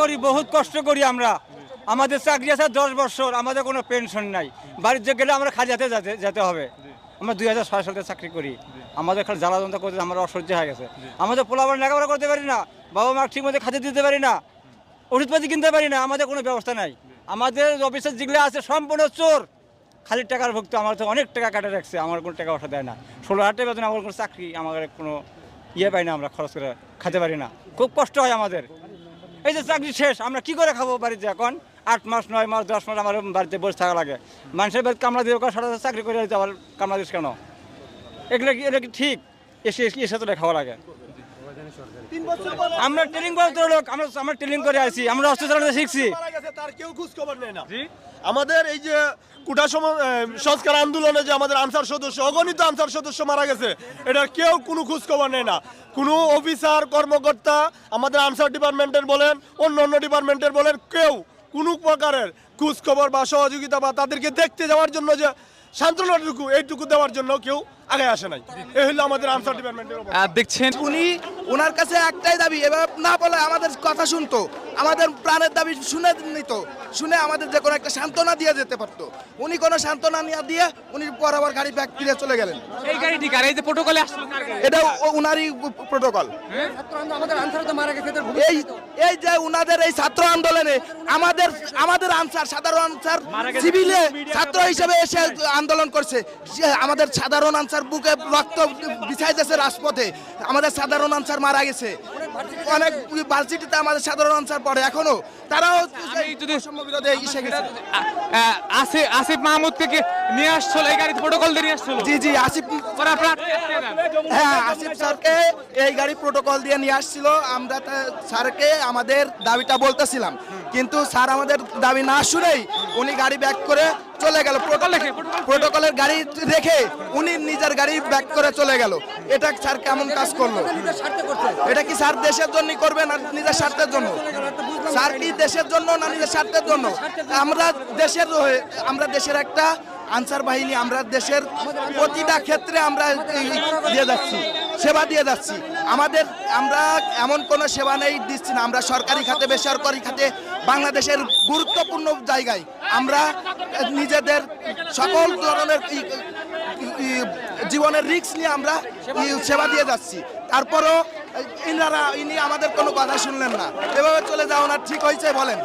করি, বহুত কষ্ট করি আমরা। আমাদের চাকরি আছে দশ বছর, আমাদের কোনো পেনশন নাই। বাড়িতে গেলে আমরা খাজাতে যেতে যেতে হবে। আমরা দুই হাজার ছয় সালে চাকরি করি। আমাদের খালি জ্বালা করতে আমরা অসহ্য হয়ে গেছে। আমাদের পোলাবার লেখাপড়া করতে পারি না, বাবা মা ঠিক মতো খাতে দিতে পারি না, ওষুধপাতি কিনতে পারি না, আমাদের কোনো ব্যবস্থা নাই। আমাদের অফিসের যেগুলো আছে সম্পূর্ণ চোর। খালি টাকার ভুক্ত, আমার তো অনেক টাকা কাটে রাখছে, আমার কোনো টাকা পয়সা দেয় না। ষোলো হাজার বেতন, আমার কোনো চাকরি আমাদের কোনো ইয়ে পাই না আমরা, খরচ করে, খেতে পারি না। খুব কষ্ট হয় আমাদের। এই যে চাকরি শেষ, আমরা কি করে খাব বাড়িতে এখন? আট মাস, নয় মাস, দশ মাস আমার বাড়িতে বসে থাকা লাগে। মানুষের বাড়িতে কামলা দিয়ে ওখানে সারা চাকরি করে আবার কামলা দিস কেন? এগুলো কি এটা কি ঠিক? এসে এসে তো খাওয়া লাগে। আমরা ট্রেনিং করে লোক আমরা আমরা ট্রেনিং করে আছি আমরা অস্ত্র চালাতে শিখছি তার কেউ খোঁজ খবর নেয় না। আমাদের এই যে কুটা সংস্কার আন্দোলনে যে আমাদের আনসার সদস্য অগণিত আনসার সদস্য মারা গেছে এটার কেউ কোনো খোঁজ খবর নেয় না। কোনো অফিসার কর্মকর্তা আমাদের আনসার ডিপার্টমেন্টের বলেন অন্য অন্য ডিপার্টমেন্টের বলেন কেউ কোনো প্রকারের খোঁজ খবর বা সহযোগিতা বা তাদেরকে দেখতে যাওয়ার জন্য যে সান্ত্বনাটুকু এইটুকু দেওয়ার জন্য কেউ আগে আসে নাই। এই হলো আমাদের আনসার ডিপার্টমেন্টের। দেখছেন? উনি ওনার কাছে একটাই দাবি এবার না বলে আমাদের কথা শুনতো আমাদের প্রাণের দাবি শুনে নিত শুনে আমাদের যে কোনো একটা সান্ত্বনা দিয়ে যেতে পারতো। উনি কোনো সান্ত্বনা নিয়ে দিয়ে উনি পর আবার গাড়ি ব্যাগ ফিরে চলে গেলেন। এই গাড়িটি কার? এই যে প্রোটোকলে আসলো এটা উনারই প্রোটোকল এই এই যে উনাদের এই ছাত্র আন্দোলনে আমাদের আমাদের আনসার সাধারণ আনসার সিভিলে ছাত্র হিসেবে এসে আন্দোলন করছে। সে আমাদের সাধারণ আনসার বুকে রক্ত বিছাইতেছে রাজপথে। আমাদের সাধারণ আনসার মারা গেছে। অনেক ভার্সিটিতে আমাদের সাধারণ আনসার পড়ে এখনও। তারাও যদি- আসিফ আসিফ মাহমুদকে কি নিয়ে আসছিল এই গাড়িতে প্রোটোকল দিয়ে নিয়ে আসছিল। জি জি আসিফ। হ্যাঁ আসিফ স্যারকে এই গাড়ি প্রোটোকল দিয়ে নিয়ে আসছিল। আমরা স্যারকে আমাদের দাবিটা বলতেছিলাম। কিন্তু স্যার আমাদের দাবি না শুনেই উনি গাড়ি ব্যাক করে চলে গেল। প্রোটোকলের গাড়ি রেখে উনি নিজের গাড়ি ব্যাক করে চলে গেল। এটা স্যার কেমন কাজ করল? এটা কি স্যার দেশের জন্য করবে না নিজের স্বার্থের জন্য? স্যার কি দেশের জন্য না নিজের স্বার্থের জন্য? আমরা দেশের হয়ে- আমরা দেশের একটা আনসার বাহিনী আমরা দেশের প্রতিটা ক্ষেত্রে আমরা দিয়ে যাচ্ছি। সেবা দিয়ে যাচ্ছি। আমাদের, আমরা এমন কোনো সেবা নেই, দিচ্ছি না। আমরা সরকারি খাতে, বেসরকারি খাতে, বাংলাদেশের গুরুত্বপূর্ণ জায়গায় আমরা নিজেদের সকল ধরনের জীবনের রিস্ক নিয়ে আমরা সেবা দিয়ে যাচ্ছি। তারপরও ইনারা, ইনি আমাদের কোনো কথা শুনলেন না। এভাবে চলে যাওয়া না, ঠিক হয়েছে, বলেন।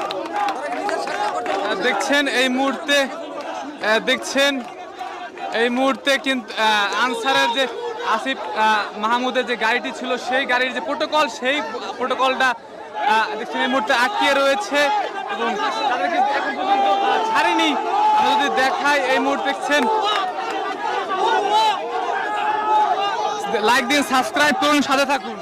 দেখছেন, এই মুহূর্তে দেখছেন, এই মুহূর্তে কিন্তু আনসারের যে আসিফ মাহমুদের যে গাড়িটি ছিল, সেই গাড়ির যে প্রোটোকল সেই প্রোটোকলটা সেই এই মুহূর্তে আটকিয়ে রয়েছে এবং তাদেরকে এখন পর্যন্ত ছাড়েনি। আমরা যদি দেখাই, এই মুহূর্তে দেখছেন, লাইক দিন, সাবস্ক্রাইব করুন, সাথে থাকুন।